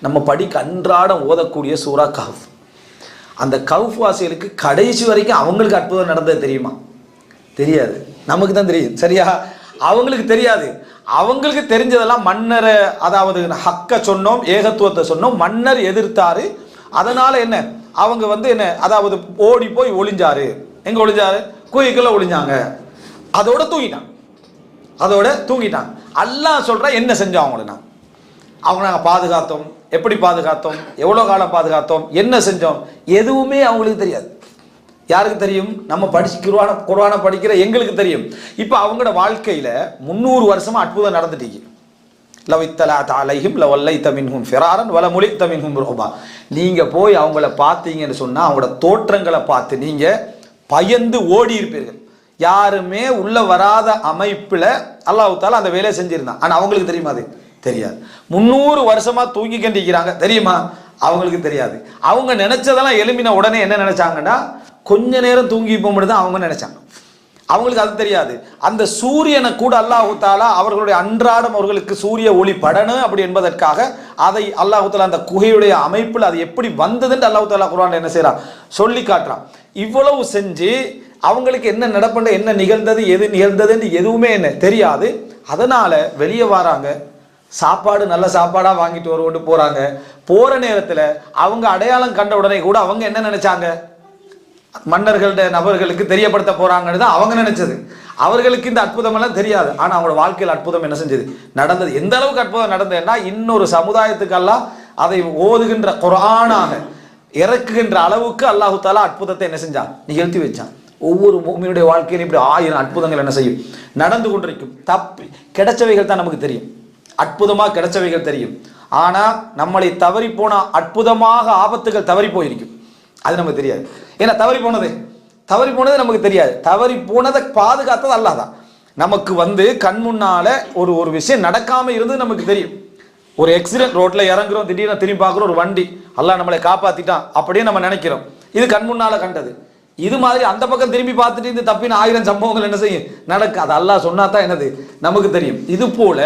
நம்ம படிக்க அன்றாடம் ஓதக்கூடிய சூரா கஹஃப். அந்த கவுஃப் வாசிகளுக்கு கடைசி வரைக்கும் அவங்களுக்கு அற்புதம் நடந்தது தெரியுமா? தெரியாது. நமக்கு தான் தெரியும். சரியா? அவங்களுக்கு தெரியாது. அவங்களுக்கு தெரிஞ்சதெல்லாம் மன்னரை அதாவது ஹக்கை சொன்னோம் ஏகத்துவத்தை சொன்னோம் மன்னர் எதிர்த்தாரு. அதனால் என்ன? அவங்க வந்து என்ன? அதாவது ஓடி போய் ஒளிஞ்சாரு. எங்கே ஒளிஞ்சாரு? குயிக்குள்ள ஒளிஞ்சாங்க. அதோட தூங்கிட்டான் அதோட தூங்கிட்டான் அல்லாஹ் சொல்ற என்ன செஞ்சோம் அவங்கள நான்? அவங்க நாங்கள் பாதுகாத்தோம். எப்படி பாதுகாத்தோம்? எவ்வளோ காலம் பாதுகாத்தோம்? என்ன செஞ்சோம்? எதுவுமே அவங்களுக்கு தெரியாது. யாருக்கு தெரியும்? நம்ம படிச்சு குருவான குருவான படிக்கிற எங்களுக்கு தெரியும். இப்போ அவங்களோட வாழ்க்கையில் முந்நூறு வருஷமா அற்புதம் நடந்துட்டீங்க. லவ் இத்தலா தாலையும் லவ் தமின்ஹும் ஃபிராரன் வல மொழி தமின்ஹும் ரோபா. நீங்கள் போய் அவங்கள பார்த்தீங்கன்னு சொன்னால் அவங்களோட தோற்றங்களை பார்த்து நீங்கள் பயந்து ஓடி இருப்பீர்கள். யாருமே உள்ள வராத அமைப்பில் அல்லாஹ் அந்த வேலையை செஞ்சிருந்தான். ஆனால் அவங்களுக்கு தெரியுமா அது? தெரியாது. முந்நூறு வருஷமா தூங்கி கண்டிக்கிறாங்க தெரியுமா? அவங்களுக்கு தெரியாது. அவங்க நினைச்சதெல்லாம் எலும்பின உடனே என்ன நினைச்சாங்கன்னா கொஞ்ச நேரம் தூங்கி போகும்போது தான் அவங்க நினைச்சாங்க. அவங்களுக்கு அது தெரியாது. அந்த சூரியனை கூட அல்லாஹு தாலா அவர்களுடைய அன்றாடம் அவர்களுக்கு சூரிய ஒளி படணும் அப்படி என்பதற்காக அதை அல்லாஹு தாலா அந்த குகையுடைய அமைப்பில் அது எப்படி வந்ததுன்னு அல்லாஹு தாலா குரான் என்ன செய்கிறான் சொல்லி காட்டுறான். இவ்வளவு செஞ்சு அவங்களுக்கு என்ன நடப்பண்ட என்ன நிகழ்ந்தது எது நிகழ்ந்ததுன்னு எதுவுமே என்ன தெரியாது. அதனால வெளியே வராங்க. சாப்பாடு நல்ல சாப்பாடா வாங்கிட்டு வருவோட்டு போறாங்க. போற நேரத்துல அவங்க அடையாளம் கண்ட உடனே கூட அவங்க என்ன நினைச்சாங்க? மன்னர்கள்ட நபர்களுக்கு தெரியப்படுத்த போறாங்கன்னு தான் அவங்க நினைச்சது. அவர்களுக்கு இந்த அற்புதம் எல்லாம் தெரியாது. ஆனா அவங்களோட வாழ்க்கையில் அற்புதம் என்ன செஞ்சது? நடந்தது. எந்த அளவுக்கு அற்புதம் நடந்ததுன்னா இன்னொரு சமுதாயத்துக்கெல்லாம் அதை ஓதுகின்ற குரானாக இறக்குகின்ற அளவுக்கு அல்லாஹு தாலா அற்புதத்தை என்ன செஞ்சான்? நிகழ்த்தி வச்சான். ஒவ்வொரு மூமியினுடைய வாழ்க்கையிலும் இப்படி ஆயிரம் அற்புதங்கள் என்ன செய்யும்? நடந்து கொண்டிருக்கும். தப்பி கிடைச்சவைகள் தான் நமக்கு தெரியும். அற்புதமாக கிடைச்சவைகள் தெரியும். ஆனால் நம்மளை தவறி போன அற்புதமாக ஆபத்துகள் தவறி போயிருக்கும். அது நமக்கு தெரியாது. ஏன்னா தவறி போனது? தவறி போனது நமக்கு தெரியாது. தவறி போனதை பாதுகாத்தது அல்லாதான் நமக்கு வந்து கண் முன்னால் ஒரு ஒரு விஷயம் நடக்காமல் இருந்தது நமக்கு தெரியும். ஒரு ஆக்சிடென்ட் ரோட்டில் இறங்குறோம் திடீர்னு திரும்பி பார்க்குறோம் ஒரு வண்டி. எல்லாம் நம்மளை காப்பாற்றிட்டான் அப்படியே நம்ம நினைக்கிறோம். இது கண் முன்னால் கண்டது. இது மாதிரி அந்த பக்கம் திரும்பி பார்த்துட்டு இந்த தப்பின ஆயிரம் சம்பவங்கள் என்ன செய்யும்? நடக்கு. அது அல்லாஹ் சொன்னா தான் என்னது? நமக்கு தெரியும். இது போல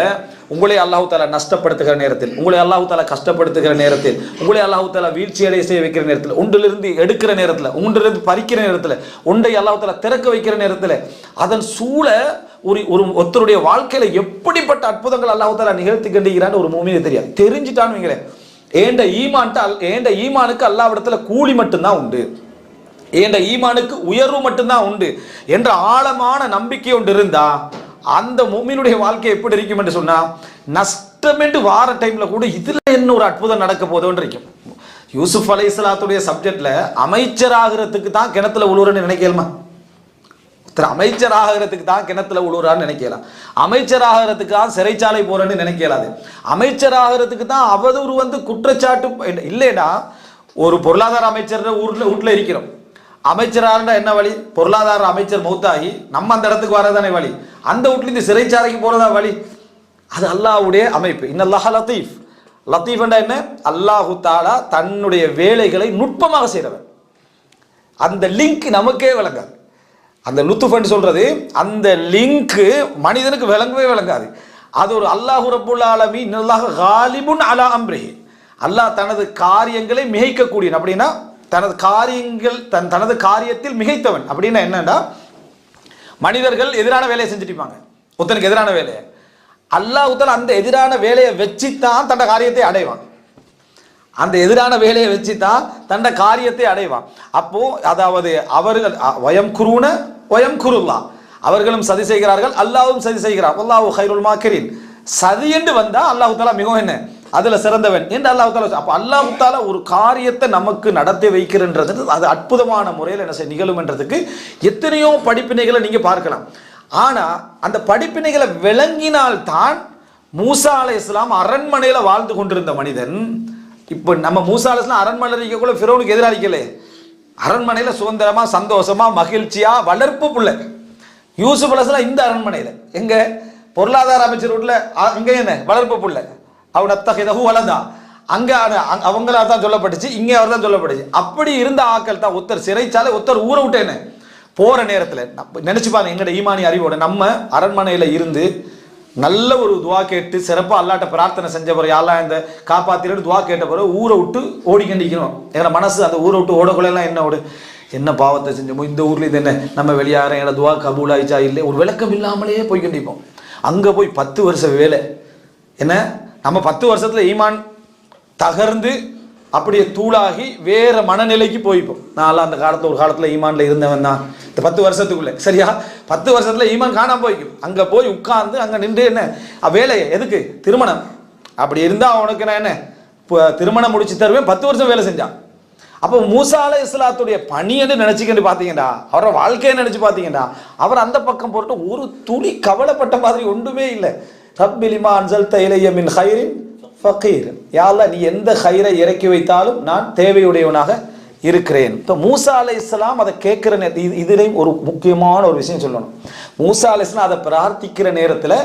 உங்களை அல்லாஹு தாலா நஷ்டப்படுத்துகிற நேரத்தில் உங்களை அல்லாஹு தாலா கஷ்டப்படுத்துகிற நேரத்தில் உங்களை அல்லாஹு தாலா வீழ்ச்சி அடைய செய்ய வைக்கிற நேரத்தில் ஒன்றிலிருந்து எடுக்கிற நேரத்தில் ஒன்றிலிருந்து பறிக்கிற நேரத்தில் ஒன்றை அல்லாஹு தாலா திறக்க வைக்கிற நேரத்தில் அதன் சூழ ஒரு ஒரு ஒருத்தருடைய வாழ்க்கையில எப்படிப்பட்ட அற்புதங்கள் அல்லாஹு தாலா நிகழ்த்தி கண்டிக்கிறான்னு ஒரு மூமியை தெரியாது. தெரிஞ்சுட்டான்னு வைங்களேன். ஏண்ட ஈமான்ட்டு அல்- ஏண்ட ஈமானுக்கு அல்லாவிடத்துல கூலி மட்டும்தான் உண்டு. என்ற ஈமானுக்கு உயர்வு மட்டும்தான் உண்டு என்ற ஆழமான நம்பிக்கை ஒன்று இருந்தா அந்த மூமினுடைய வாழ்க்கை எப்படி இருக்கும் என்று சொன்னா நஷ்டம் என்று வார டைம்ல கூட இதுல என்ன ஒரு அற்புதம் நடக்க போதோன்னு இருக்கும். யூசுப் அலை இஸ்லாத்துடைய சப்ஜெக்ட்ல அமைச்சர் ஆகிறதுக்கு தான் கிணத்துல உழுவுறன்னு நினைக்கலாமா? ஒருத்தர் அமைச்சர் ஆகிறதுக்கு தான் கிணத்துல உழுவுறான்னு நினைக்கலாம் அமைச்சர் ஆகிறதுக்கு தான் சிறைச்சாலை போறேன்னு நினைக்கலாது அமைச்சர் ஆகிறதுக்கு தான் அவதூறு வந்து குற்றச்சாட்டு இல்லைடா ஒரு பொருளாதார அமைச்சர் ஊர்ல வீட்டில் இருக்கிறோம். அமைச்சராண்டா என்ன வழி? பொருளாதார அமைச்சர் மௌத்தாகி நம்ம அந்த இடத்துக்கு வரதானே வழி. அந்த வீட்லேருந்து சிறைச்சாலைக்கு போறதா வழி? அது அல்லாவுடைய அமைப்பு. இன்னல்லாஹ் லத்தீஃப். லத்தீஃப்ண்டா என்ன? அல்லாஹு தாலா தன்னுடைய வேலைகளை நுட்பமாக செய்கிறவன் அந்த லிங்க் நமக்கே விளங்காது. அந்த லுத்துஃபன் சொல்றது அந்த லிங்க் மனிதனுக்கு விளங்கவே விளங்காது. அது ஒரு அல்லாஹு ரப்புல் ஆலமி இன்னல்லாஹ் ஹாலிபுன் அலா அம்ரிஹி. அல்லாஹ் தனது காரியங்களை மிகைக்கக்கூடியன் அப்படின்னா தனது காரியங்கள் தன் தனது காரியத்தில் மிகைத்தவன். அப்படின்னா என்னன்னா மனிதர்கள் எதிரான வேலையை செஞ்சுட்டு ஒருத்தனுக்கு எதிரான வேலையை. அல்லாஹ் அந்த எதிரான வேலையை வச்சு தான் தன்னை காரியத்தை அடைவான். அந்த எதிரான வேலையை வச்சு தான் தன்னை காரியத்தை அடைவான். அப்போ அதாவது அவர்கள் வயம் குருன வயம் குருல்லா அவர்களும் சதி செய்கிறார்கள் அல்லாஹ்வும் சதி செய்கிறார். அல்லாஹ் ஹைருல் மாக்கரின். சதி என்று வந்தால் அல்லாஹு தாலா மிகவும் என்ன? அதுல சிறந்தவன் என்று அல்லாஹு தாலா அப்போ அல்லாஹு தாலா ஒரு காரியத்தை நமக்கு நடத்தி வைக்கிறன்றது அது அற்புதமான முறையில் என்ன செய்ய நிகழும்ன்றதுக்கு எத்தனையோ படிப்பினைகளை நீங்க பார்க்கலாம். ஆனா அந்த படிப்பினைகளை விளங்கினால்தான் மூசா அலை இஸ்லாம் அரண்மனையில வாழ்ந்து கொண்டிருந்த மனிதன். இப்போ நம்ம மூசா அலை இஸ்லாம் அரண்மனையில் இருக்கக்குள்ள ஃபிரோனுக்கு எதிராக இருக்கலே அரண்மனையில சுதந்திரமா சந்தோஷமா மகிழ்ச்சியா வளர்ப்பு புள்ள. யூசுப் அலஸ்லாம் இந்த அரண்மனையில. எங்க பொருளாதார அமைச்சர் வீட்டில் அ- என்ன? வளர்ப்பு பிள்ளை. அவன் அத்தகையதகு வளர்ந்தா அங்கே அவங்களா தான் சொல்லப்பட்டுச்சு இங்கே அவர் தான் சொல்லப்பட்டுச்சு. அப்படி இருந்த ஆக்கள் தான் ஒருத்தர் சிறைச்சாலை ஒருத்தர் ஊரை விட்டு என்ன நேரத்தில் நினச்சி நம்ம- பாருங்க எங்களோட ஈமானி அறிவோட நம்ம அரண்மனையில் இருந்து நல்ல ஒரு துவா கேட்டு சிறப்பாக அல்லாட்ட பிரார்த்தனை செஞ்ச பிறகு யாரெல்லாம் இந்த காப்பாத்திட்டு துவா கேட்ட பிறகு ஊரை விட்டு ஓடிக்கண்டிக்கணும் எங்களை மனசு அந்த ஊரை விட்டு ஓடக்குள்ளெல்லாம் என்ன ஓடு? என்ன பாவத்தை செஞ்சோமோ இந்த ஊரில் இது என்ன? நம்ம வெளியாகிறோம் எங்களை துவா கபூல் ஆயிச்சா இல்லை ஒரு விளக்கம் இல்லாமலேயே போய் கண்டிப்போம் அங்கே போய் பத்து வருஷம் வேலை. என்ன? நம்ம பத்து வருஷத்தில் ஈமான் தகர்ந்து அப்படியே தூளாகி வேறு மனநிலைக்கு போய்ப்போம் நான்லாம் அந்த காலத்தில் ஒரு காலத்தில் ஈமானில் இருந்தவன் தான். இந்த பத்து வருஷத்துக்குள்ளே. சரியா? பத்து வருஷத்தில் ஈமான் காணாம போய்க்கும். அங்கே போய் உட்கார்ந்து அங்கே நின்று என்ன? வேலையை எதுக்கு? திருமணம். அப்படி இருந்தால் அவனுக்கு நான் என்ன? இப்போ திருமணம் முடிச்சு தருவேன். பத்து வருஷம் வேலை செஞ்சான் அப்போ மூசா அலை இஸ்லாத்துடைய பணின்னு நினச்சிக்கிட்டு பார்த்தீங்கடா அவரோட வாழ்க்கையை நினச்சி பார்த்தீங்கடா அவர் அந்த பக்கம் போட்டு ஒரு துளி கவலைப்பட்ட மாதிரி ஒன்றுமே இல்லை. ரப்பிலிமா அன்சல் தைலைய மின் ஹைரின் ஃபக்கீர் யாழ்ல நீ எந்த ஹைரை இறக்கி வைத்தாலும் நான் தேவையுடையவனாக இருக்கிறேன். இப்போ மூசா அலை இஸ்லாம் அதை கேட்குற நே இதுலேயும் ஒரு முக்கியமான ஒரு விஷயம் சொல்லணும். மூசா அலை இஸ்லாம் அதை பிரார்த்திக்கிற நேரத்தில்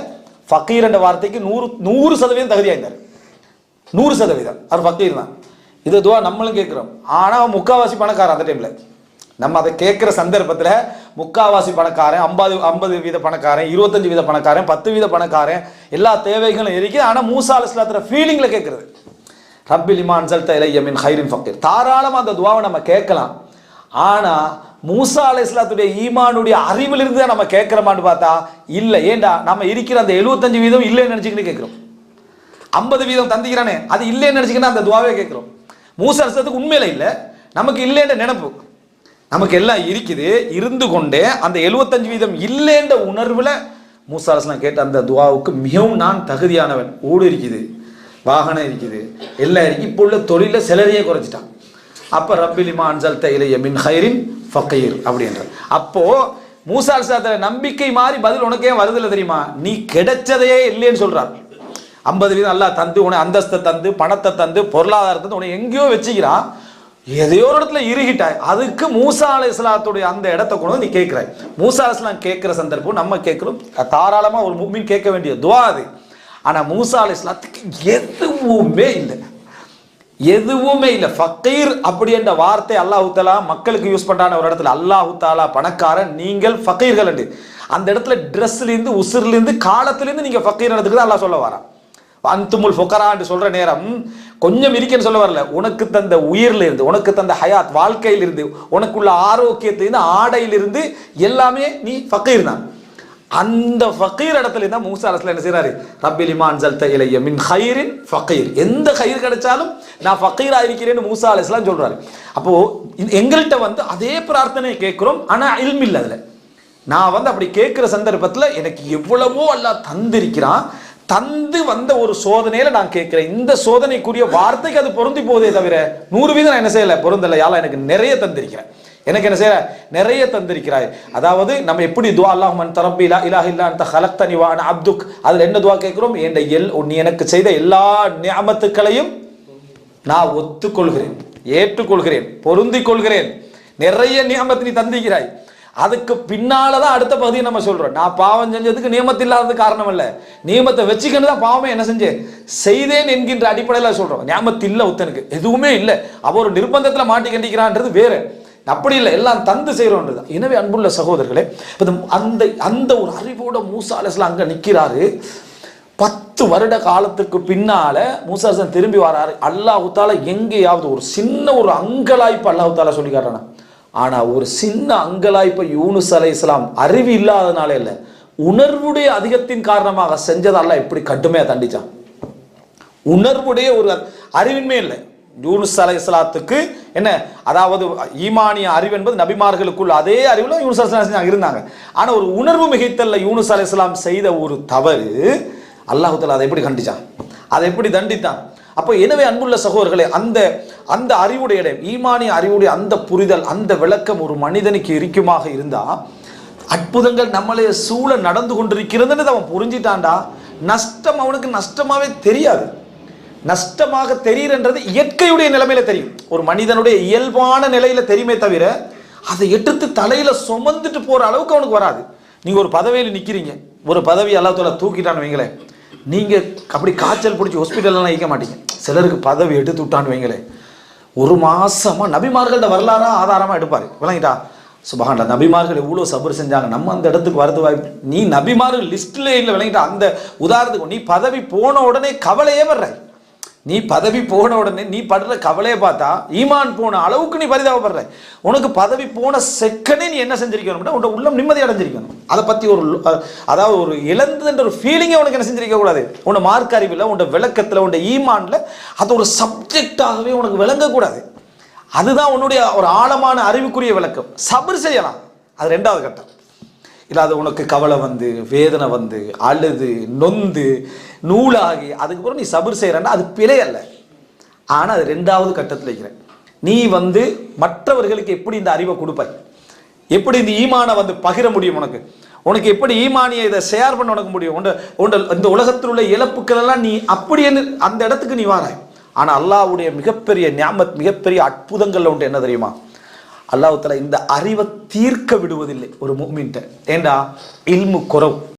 ஃபக்கீர் என்ற வார்த்தைக்கு நூறு நூறு சதவீதம் தகுதியாயிருந்தார் நூறு சதவீதம். அவர் ஃபக்கீர் தான். இது துவா நம்மளும் கேட்குறோம். ஆனால் முக்காவாசி பணக்காரன் அந்த டைமில் நம்ம அதை கேட்குற சந்தர்ப்பத்தில் முக்காவாசி பணக்காரன் ஐம்பது ஐம்பது வீத பணக்காரன் இருபத்தஞ்சு வீத பணக்காரன் பத்து வீத பணக்காரன் எல்லா தேவைகளும் இருக்குது ஆனால் மூசா அலிஸ்லாத்துற ஃபீலிங்கில் கேட்குறது. ரப்பில் இமான் சல்த இலையமின் ஹைரின் ஃபக்கீர். தாராளமாக அந்த துவாவை நம்ம கேட்கலாம். ஆனால் மூசா அலை இஸ்லாத்துடைய ஈமானுடைய அறிவிலிருந்து தான் நம்ம கேட்குறோமான்னு பார்த்தா இல்லை. ஏண்டா? நம்ம இருக்கிற அந்த எழுபத்தஞ்சு வீதம் இல்லைன்னு நினச்சிக்கிட்டு கேட்குறோம். ஐம்பது வீதம் தந்திக்கிறானே அது இல்லைன்னு நினச்சிக்கினா அந்த துவாவே கேட்குறோம். மூசா அலிஸ்லாத்துக்கு உண்மையில இல்லை. நமக்கு இல்லைன்ற நினப்பு. நமக்கு எல்லாம் இருக்குது. இருந்து கொண்டே அந்த எழுபத்தஞ்சு வீதம் இல்லைன்ற உணர்வில் மூசா கேட்ட அந்த துவாவுக்கு மிகவும் நான் தகுதியானவன். ஊடு இருக்குது வாகனம் இருக்குது எல்லாம் இருக்கு இப்போ உள்ள தொழிலில் சிலரையே குறைச்சிட்டான். அப்போ ரப்பிலிமா அன்சல் தைலைய மின் ஹைரின் ஃபக்கீர் அப்படின்ற. அப்போது மூசா சாத்திர நம்பிக்கை மாதிரி பதில் உனக்கே வருதில்லை தெரியுமா? நீ கிடைச்சதையே இல்லைன்னு சொல்கிறார் ஐம்பது வீதம் நல்லா தந்து உனக்கு அந்தஸ்தை தந்து பணத்தை தந்து பொருளாதாரத்தை தந்து உனக்கு எங்கேயோ வச்சுக்கிறான். எதையோ ஒரு இடத்துல இறுகிட்டாய் அதுக்கு மூசா அலை இஸ்லாத்துடைய அந்த இடத்த கொண்டு வந்து நீ கேட்குறாய். மூசா அலை இஸ்லாம் கேட்குற சந்தர்ப்பம் நம்ம கேட்குறோம். தாராளமாக ஒரு முக்மீன் கேட்க வேண்டிய துவா அது. ஆனால் மூசா அலை இஸ்லாத்துக்கு எதுவுமே இல்லை. எதுவுமே இல்லை. ஃபக்கீர் அப்படி என்ற வார்த்தை அல்லாஹு தாலா மக்களுக்கு யூஸ் பண்ணான ஒரு இடத்துல அல்லாஹு தாலா பணக்காரன் நீங்கள் ஃபக்கீர்கள் என்று. அந்த இடத்துல ட்ரெஸ்லேருந்து உசுர்லேருந்து காலத்துலேருந்து நீங்கள் ஃபக்கீர் இடத்துக்கு தான் அல்லாஹ் சொல்ல வரான். அந்துமுல் ஃபொக்கரான்னு சொல்கிற நேரம் கொஞ்சம் இருக்கேன்னு சொல்ல வரல. உனக்கு தந்த உயிர்ல இருந்து உனக்கு தந்த ஹயாத் வாழ்க்கையிலிருந்து உனக்குள்ள ஆரோக்கியத்திலிருந்து ஆடையிலிருந்து எல்லாமே நீ ஃபக்கீர் தான். அந்த ஃபக்கீர் இடத்துல தான் மூசா அரசில் என்ன செய்கிறாரு ரப்பில் இமான் ஜல்த இலைய மின் ஹயிரின் ஃபக்கீர் எந்த ஹயிர் கிடைச்சாலும் நான் ஃபக்கீராக இருக்கிறேன்னு மூசா அலிஸ்லாம் சொல்கிறாரு அப்போது எங்கள்கிட்ட வந்து அதே பிரார்த்தனையை கேட்குறோம் ஆனால் இல்மில்லை அதில். நான் வந்து அப்படி கேட்குற சந்தர்ப்பத்தில் எனக்கு எவ்வளவோ எல்லாம் தந்திருக்கிறான். தந்து வந்த ஒரு சோதனையில நான் கேட்கிறேன். இந்த சோதனைக்குரிய வார்த்தைக்கு அது பொருந்தி போதே தவிர நூறு வீதம் நான் என்ன செய்யல? பொருந்தல. யாழ் எனக்கு நிறைய தந்திருக்கிறேன் எனக்கு என்ன செய்யற நிறைய தந்திருக்கிறாய் அதாவது நம்ம எப்படி துவா அல்லாஹ்மன் தரப்பி இலா இலா இல்லா அந்த ஹலக்தனி வா அப்துக். அதில் என்ன துவா கேட்கிறோம்? என் எல் நீ எனக்கு செய்த எல்லா நியாமத்துக்களையும் நான் ஒத்துக்கொள்கிறேன். ஏற்றுக்கொள்கிறேன். பொருந்திக் கொள்கிறேன். நிறைய நியமத்தை நீ தந்திக்கிறாய் அதுக்கு பின்னாலதான் அடுத்த பகுதியை நம்ம சொல்றோம். நான் பாவம் செஞ்சதுக்கு நியமத்து இல்லாதது காரணம் இல்ல நியமத்தை வச்சுக்கணும் தான் பாவமே என்ன செஞ்சேன்? செய்தேன் என்கின்ற அடிப்படையில் சொல்றோம். நியமத்து இல்லை ஒத்தனுக்கு எதுவுமே இல்லை. அவ ஒரு நிர்பந்தத்தில் மாட்டி கண்டிக்கிறான்றது வேற. அப்படி இல்லை. எல்லாம் தந்து செய்கிறோன்றது எனவே அன்புள்ள சகோதரர்களே அந்த அந்த ஒரு அறிவோட மூசா அலைஹிஸ்ஸலாம் அங்க நிற்கிறாரு பத்து வருட காலத்துக்கு பின்னால மூசாசன் திரும்பி வராரு. அல்லாஹு தாலா எங்கேயாவது ஒரு சின்ன ஒரு அங்கலாய்ப்பு அல்லாஹு தாலா சொல்லி காட்டுறானா? ஆனால் ஒரு சின்ன அங்கலாய்ப்பை யூனுஸ் அலை இஸ்லாம் அறிவு இல்லாதனால இல்லை உணர்வுடைய அதிகத்தின் காரணமாக செஞ்சதெல்லாம் எப்படி கடுமையா தண்டிச்சான். உணர்வுடைய ஒரு அறிவின்மை இல்லை. யூனுஸ் அலை இஸ்லாத்துக்கு என்ன அதாவது ஈமானிய அறிவு என்பது நபிமார்களுக்குள்ள அதே அறிவில் யூனுஸ் அலை இருந்தாங்க. ஆனால் ஒரு உணர்வு மிகைத்தல்ல யூனுஸ் அலை இஸ்லாம் செய்த ஒரு தவறு அல்லாஹு அதை எப்படி கண்டிச்சான்? அதை எப்படி தண்டித்தான்? அப்போ எனவே அன்புள்ள சகோதரர்களே அந்த அந்த அறிவுடைய ஈமானிய அறிவுடைய அந்த புரிதல் அந்த விளக்கம் ஒரு மனிதனுக்கு இருக்குமாக இருந்தால் அற்புதங்கள் நம்மளே சூழ நடந்து கொண்டிருக்கிறதுன்னு அவன் புரிஞ்சிட்டான்டா. நஷ்டம் அவனுக்கு நஷ்டமாகவே தெரியாது. நஷ்டமாக தெரியுன்றது இயற்கையுடைய நிலைமையில தெரியும். ஒரு மனிதனுடைய இயல்பான நிலையில தெரியுமே தவிர அதை எடுத்து தலையில சுமந்துட்டு போற அளவுக்கு அவனுக்கு வராது. நீங்க ஒரு பதவியில் நிக்கிறீங்க. ஒரு பதவி எல்லாத்தோட தூக்கிட்டான்னு வைங்களேன். நீங்கள் அப்படி காய்ச்சல் பிடிச்சி ஹாஸ்பிட்டல்லாம் வைக்க மாட்டீங்க. சிலருக்கு பதவி எடுத்து விட்டான்னு வைங்களேன் ஒரு மாதமாக நபிமார்கள்ட்ட வரலாறா ஆதாரமாக எடுப்பாரு. விளங்கிட்டா? சுபஹான்ல நபிமார்கள் எவ்வளோ சபர் செஞ்சாங்க. நம்ம அந்த இடத்துக்கு வரது வாய்ப்பு நீ நபிமார்கள் லிஸ்ட்டில் இல்லை விளங்கிட்டா? அந்த உதாரணத்துக்கு நீ பதவி போன உடனே கவலையே வர்ற. நீ பதவி போன உடனே நீ படுற கவலையை பார்த்தா ஈமான் போன அளவுக்கு நீ பரிதாபப்படுற. உனக்கு பதவி போன செகண்டே நீ என்ன செஞ்சிருக்கணும் உன்னோட உள்ளம் நிம்மதி அடைஞ்சிருக்கணும். அதை பற்றி ஒரு அதாவது ஒரு இழந்ததுன்ற ஒரு ஃபீலிங்கே உனக்கு என்ன செஞ்சிருக்க கூடாது. உன்னோட மார்க் அறிவில் உன்னோட விளக்கத்தில் உன்னோட ஈமான்ல அது ஒரு சப்ஜெக்டாகவே உனக்கு விளங்கக்கூடாது அதுதான் உன்னுடைய ஒரு ஆழமான அறிவுக்குரிய விளக்கம். சபர் செய்யலாம். அது ரெண்டாவது கட்டம். இல்லை அது உனக்கு கவலை வந்து வேதனை வந்து அழுது நொந்து நூலாகி அதுக்கப்புறம் நீ சபர் செய்கிறன்னா அது பிழை அல்ல. ஆனால் அது ரெண்டாவது கட்டத்தில் வைக்கிறேன் நீ வந்து மற்றவர்களுக்கு எப்படி இந்த அறிவை கொடுப்பாய்? எப்படி இந்த ஈமானை வந்து பகிர முடியும் உனக்கு? உனக்கு எப்படி ஈமானியை இதை ஷேர் பண்ண உனக்கு முடியும்? உண்ட உண்ட இந்த உலகத்தில் உள்ள இழப்புக்கள் எல்லாம் நீ அப்படியே அந்த இடத்துக்கு நீ வாராய். ஆனால் அல்லாவுடைய மிகப்பெரிய ஞாபத் மிகப்பெரிய அற்புதங்கள்ல உண்டு என்ன தெரியுமா? அல்லாஹ் இந்த அறிவை தீர்க்க விடுவதில்லை ஒரு மூமின்ட்ட ஏண்டா? இல்மு குறவு.